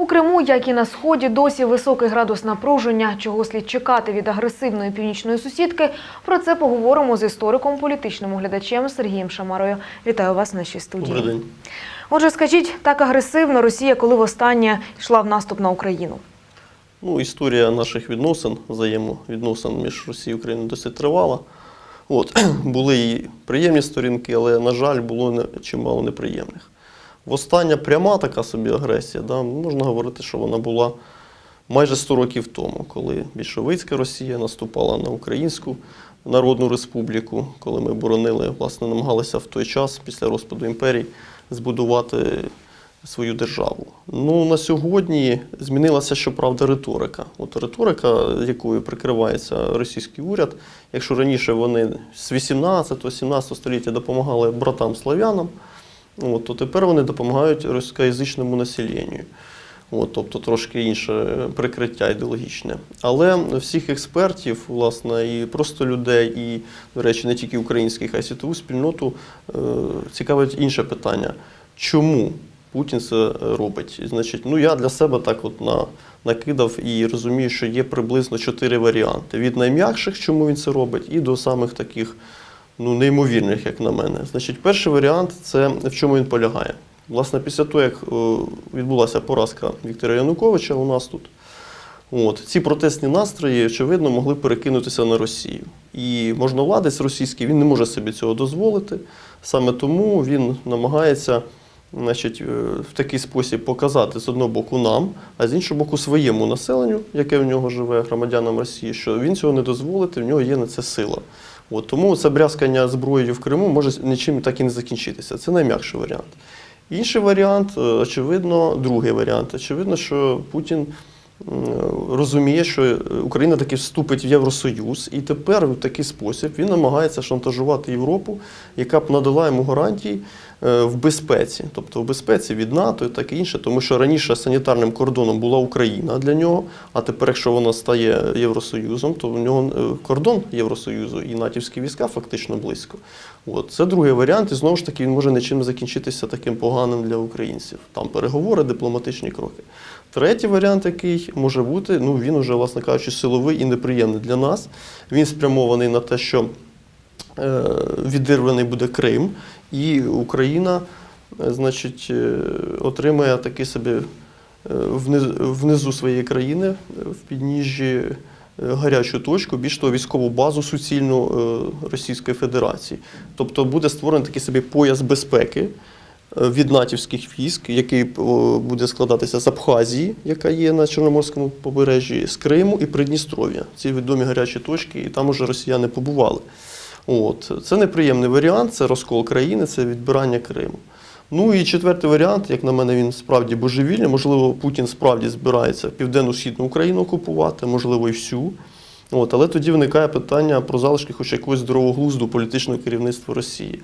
У Криму, як і на сході, досі високий градус напруження. Чого слід чекати від агресивної північної сусідки? Про це поговоримо з істориком, політичним оглядачем Сергієм Шамарою. Вітаю вас в нашій студії. Добрий день. Отже, скажіть, так агресивно Росія, коли востаннє йшла в наступ на Україну? Ну, історія наших відносин, взаємовідносин між Росією і Україною досить тривала. От, були і приємні сторінки, але, на жаль, було чимало неприємних. Остання пряма така собі агресія, да, можна говорити, що вона була майже 100 років тому, коли більшовицька Росія наступала на Українську Народну Республіку, коли ми боронили, власне, намагалися в той час, після розпаду імперії, збудувати свою державу. Ну, на сьогодні змінилася, щоправда, риторика. От риторика, якою прикривається російський уряд, якщо раніше вони з 18-17 століття допомагали братам славянам, от, то тепер вони допомагають російськоязичному населенню. От, тобто трошки інше прикриття ідеологічне. Але всіх експертів, власне, і просто людей, і, до речі, не тільки українських, а й світову спільноту е, цікавить інше питання. Чому Путін це робить? Значить, ну я для себе так от на, накидав і розумію, що є приблизно чотири варіанти: від найм'якших, чому він це робить, і до самих таких ну, неймовірних, як на мене. Значить, перший варіант це в чому він полягає. Власне, після того, як е, відбулася поразка Віктора Януковича у нас тут, от, ці протестні настрої, очевидно, могли перекинутися на Росію. І можновладець російський він не може собі цього дозволити. Саме тому він намагається значить, е, в такий спосіб показати з одного боку нам, а з іншого боку своєму населенню, яке в нього живе, громадянам Росії, що він цього не дозволить, в нього є на це сила. От, тому це брязкання зброєю в Криму може нічим так і не закінчитися. Це найм'якший варіант. Інший варіант, е, очевидно, другий варіант. Очевидно, що Путін розуміє, що Україна таки вступить в Євросоюз, і тепер в такий спосіб він намагається шантажувати Європу, яка б надала йому гарантій е, в безпеці, тобто в безпеці від НАТО і таке інше, тому що раніше санітарним кордоном була Україна для нього, а тепер, якщо вона стає Євросоюзом, то в нього е, кордон Євросоюзу і натівські війська фактично близько. От. Це другий варіант, і знову ж таки він може нічим закінчитися таким поганим для українців. Там переговори, дипломатичні кроки. Третій варіант, який може бути, ну він уже, власне кажучи, силовий і неприємний для нас. Він спрямований на те, що е, відірваний буде Крим, і Україна, е, значить, е, отримає такий собі внизу своєї країни, в підніжжі гарячу точку, більш того, військову базу суцільну Російської Федерації. Тобто буде створений такий собі пояс безпеки від натівських військ, який буде складатися з Абхазії, яка є на Чорноморському побережжі, з Криму і Придністров'я. Ці відомі гарячі точки, і там уже росіяни побували. От. Це неприємний варіант, це розкол країни, це відбирання Криму. Ну і четвертий варіант, як на мене, він справді божевільний. Можливо, Путін справді збирається південно-східну Україну окупувати, можливо, і всю. От, але тоді виникає питання про залишки хоч якогось здорового глузду політичного керівництва Росії.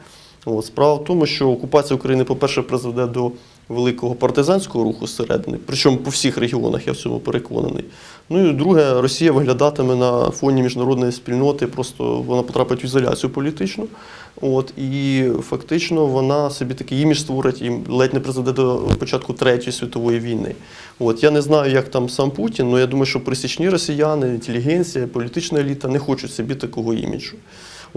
Справа в тому, що окупація України, по-перше, призведе до великого партизанського руху зсередини, причому по всіх регіонах я в цьому переконаний. Ну і друге, Росія виглядатиме на фоні міжнародної спільноти, просто вона потрапить в ізоляцію політичну. От, і фактично вона собі такий імідж створить і ледь не призведе до початку Третьої світової війни. От, я не знаю, як там сам Путін, але я думаю, що присічні росіяни, інтелігенція, політична еліта не хочуть собі такого іміджу.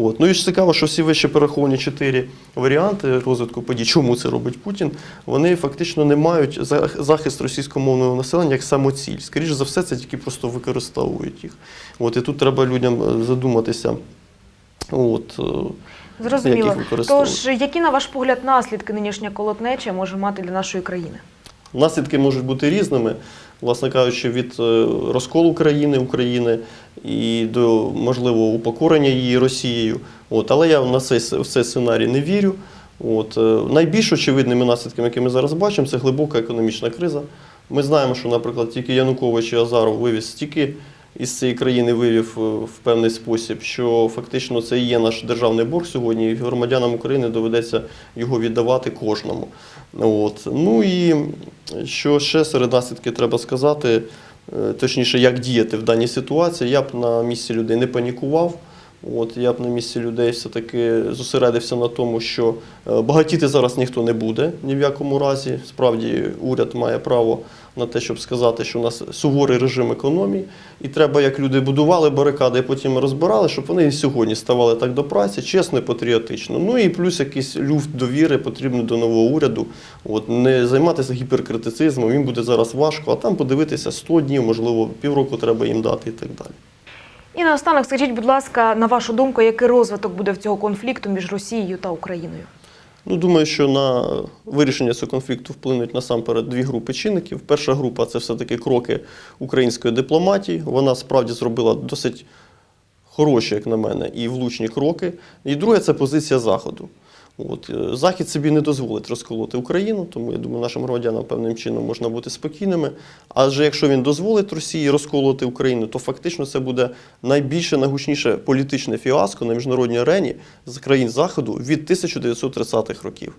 От. Ну і ж цікаво, що всі вище перераховані чотири варіанти розвитку подій, чому це робить Путін, вони фактично не мають захист російськомовного населення як самоціль. Скоріше за все, це тільки просто використовують їх. От, і тут треба людям е, задуматися. От, е, Зрозуміло. Яких. Тож, які, на ваш погляд, наслідки нинішня колотнеча може мати для нашої країни? Наслідки можуть бути різними, власне кажучи, від е, розколу країни України і до можливо упокорення її Росією. От, але я на цей, в цей сценарій не вірю. От, е, найбільш очевидними наслідками, які ми зараз бачимо, це глибока економічна криза. Ми знаємо, що, наприклад, тільки Янукович і Азаров вивіз стільки із цієї країни вивів е, в певний спосіб, що фактично це і є наш державний борг сьогодні, і громадянам України доведеться його віддавати кожному. От. Ну і що ще серед наслідків треба сказати, е, точніше, як діяти в даній ситуації, я б на місці людей не панікував. От я б на місці людей все-таки зосередився на тому, що е, багатіти зараз ніхто не буде ні в якому разі. Справді уряд має право на те, щоб сказати, що у нас суворий режим економії, і треба, як люди будували барикади, і потім розбирали, щоб вони і сьогодні ставали так до праці, чесно і патріотично. Ну і плюс якийсь люфт довіри потрібно до нового уряду. От не займатися гіперкритицизмом, їм буде зараз важко, а там подивитися 100 днів, можливо, півроку треба їм дати і так далі. І наостанок скажіть, будь ласка, на вашу думку, який розвиток буде в цього конфлікту між Росією та Україною? Ну, думаю, що на вирішення цього конфлікту вплинуть насамперед дві групи чинників. Перша група це все-таки кроки української дипломатії. Вона справді зробила досить хороші, як на мене, і влучні кроки. І друге це позиція Заходу. От, е, Захід собі не дозволить розколоти Україну, тому я думаю, нашим громадянам певним чином можна бути спокійними. Адже якщо він дозволить Росії розколоти Україну, то фактично це буде найбільше, найгучніше політичне фіаско на міжнародній арені з країн Заходу від 1930-х років.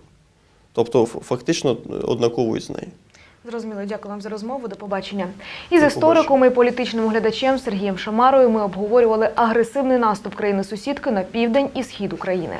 Тобто, фактично однаковою з нею. Зрозуміло, дякую вам за розмову. До побачення. І з істориком і політичним оглядачем Сергієм Шамарою ми обговорювали агресивний наступ країни сусідки на південь і схід України.